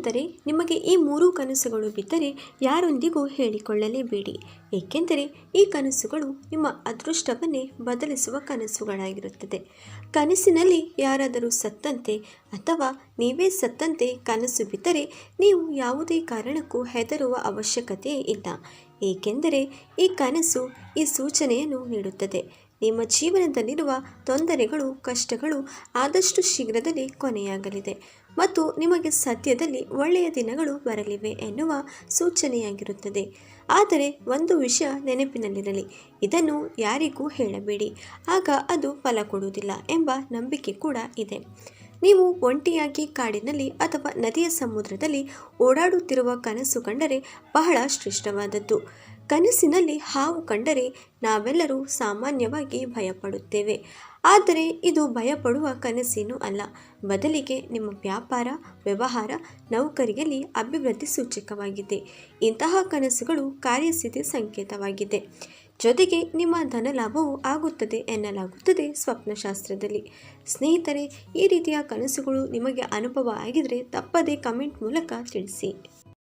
ಸ್ನೇಹಿತರೆ, ನಿಮಗೆ ಈ ಮೂರು ಕನಸುಗಳು ಬಿದ್ದರೆ ಯಾರೊಂದಿಗೂ ಹೇಳಿಕೊಳ್ಳಲೇಬೇಡಿ. ಏಕೆಂದರೆ ಈ ಕನಸುಗಳು ನಿಮ್ಮ ಅದೃಷ್ಟವನ್ನೇ ಬದಲಿಸುವ ಕನಸುಗಳಾಗಿರುತ್ತದೆ. ಕನಸಿನಲ್ಲಿ ಯಾರಾದರೂ ಸತ್ತಂತೆ ಅಥವಾ ನೀವೇ ಸತ್ತಂತೆ ಕನಸು ಬಿದ್ದರೆ ನೀವು ಯಾವುದೇ ಕಾರಣಕ್ಕೂ ಹೆದರುವ ಅವಶ್ಯಕತೆ ಇಲ್ಲ. ಏಕೆಂದರೆ ಈ ಕನಸು ಈ ಸೂಚನೆಯನ್ನು ನೀಡುತ್ತದೆ. ನಿಮ್ಮ ಜೀವನದಲ್ಲಿರುವ ತೊಂದರೆಗಳು, ಕಷ್ಟಗಳು ಆದಷ್ಟು ಶೀಘ್ರದಲ್ಲಿ ಕೊನೆಯಾಗಲಿದೆ ಮತ್ತು ನಿಮಗೆ ಸದ್ಯದಲ್ಲಿ ಒಳ್ಳೆಯ ದಿನಗಳು ಬರಲಿವೆ ಎನ್ನುವ ಸೂಚನೆಯಾಗಿರುತ್ತದೆ. ಆದರೆ ಒಂದು ವಿಷಯ ನೆನಪಿನಲ್ಲಿರಲಿ, ಇದನ್ನು ಯಾರಿಗೂ ಹೇಳಬೇಡಿ. ಆಗ ಅದು ಫಲ ಕೊಡುವುದಿಲ್ಲ ಎಂಬ ನಂಬಿಕೆ ಕೂಡ ಇದೆ. ನೀವು ಒಂಟಿಯಾಗಿ ಕಾಡಿನಲ್ಲಿ ಅಥವಾ ನದಿಯ ಸಮುದ್ರದಲ್ಲಿ ಓಡಾಡುತ್ತಿರುವ ಕನಸು ಕಂಡರೆ ಬಹಳ ಶ್ರೇಷ್ಠವಾದದ್ದು. ಕನಸಿನಲ್ಲಿ ಹಾವು ಕಂಡರೆ ನಾವೆಲ್ಲರೂ ಸಾಮಾನ್ಯವಾಗಿ ಭಯಪಡುತ್ತೇವೆ. ಆದರೆ ಇದು ಭಯಪಡುವ ಕನಸೇನೂ ಅಲ್ಲ. ಬದಲಿಗೆ ನಿಮ್ಮ ವ್ಯಾಪಾರ, ವ್ಯವಹಾರ, ನೌಕರಿಯಲ್ಲಿ ಅಭಿವೃದ್ಧಿ ಸೂಚಕವಾಗಿದೆ. ಇಂತಹ ಕನಸುಗಳು ಕಾರ್ಯಸ್ಥಿತಿ ಸಂಕೇತವಾಗಿದೆ. ಜೊತೆಗೆ ನಿಮ್ಮ ಧನಲಾಭವೂ ಆಗುತ್ತದೆ ಎನ್ನಲಾಗುತ್ತದೆ ಸ್ವಪ್ನಶಾಸ್ತ್ರದಲ್ಲಿ. ಸ್ನೇಹಿತರೆ, ಈ ರೀತಿಯ ಕನಸುಗಳು ನಿಮಗೆ ಅನುಭವ ಆಗಿದರೆ ತಪ್ಪದೇ ಕಮೆಂಟ್ ಮೂಲಕ ತಿಳಿಸಿ.